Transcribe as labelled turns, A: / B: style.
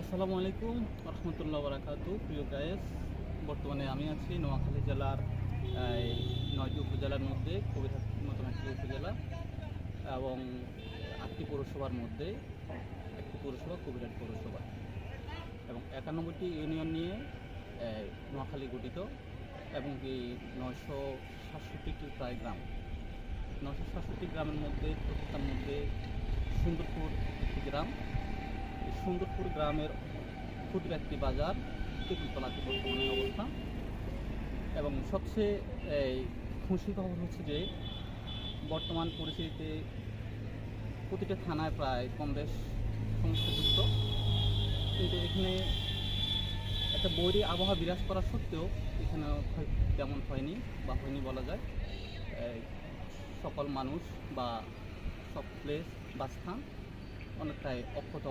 A: আসসালামু আলাইকুম, রহমতুল্লাহ বারাকাতু প্রিয় গায়েস, বর্তমানে আমি আছি নোয়াখালী জেলার নয়টি উপজেলার মধ্যে, কবিরহাট নতুন একটি উপজেলা এবং আটটি পৌরসভার মধ্যে একটি পৌরসভা, কবিরহাট পৌরসভা। এবং একানব্বইটি ইউনিয়ন নিয়ে নোয়াখালী গঠিত এবং কি নয়শো সাতষট্টিটি প্রায় গ্রাম। নয়শো সাতষট্টি গ্রামের মধ্যে প্রত্যেকটার মধ্যে সুন্দরপুর একটি গ্রাম। সুন্দরপুর গ্রামের ক্ষুদ্র একটি বাজার তেঁতুলতলাতে বর্তমানে অবস্থা। এবং সবচেয়ে খুশি খবর হচ্ছে যে, বর্তমান পরিস্থিতিতে প্রতিটা থানায় প্রায় কম বেশ সমস্যাযুক্ত। কিন্তু এখানে একটা বৈরী আবহাওয়া বিরাজ করা সত্ত্বেও এখানে তেমন হয়নি বা হয়নি বলা যায়। সকল মানুষ বা সব প্লেস বা স্থান অনেকটাই অক্ষত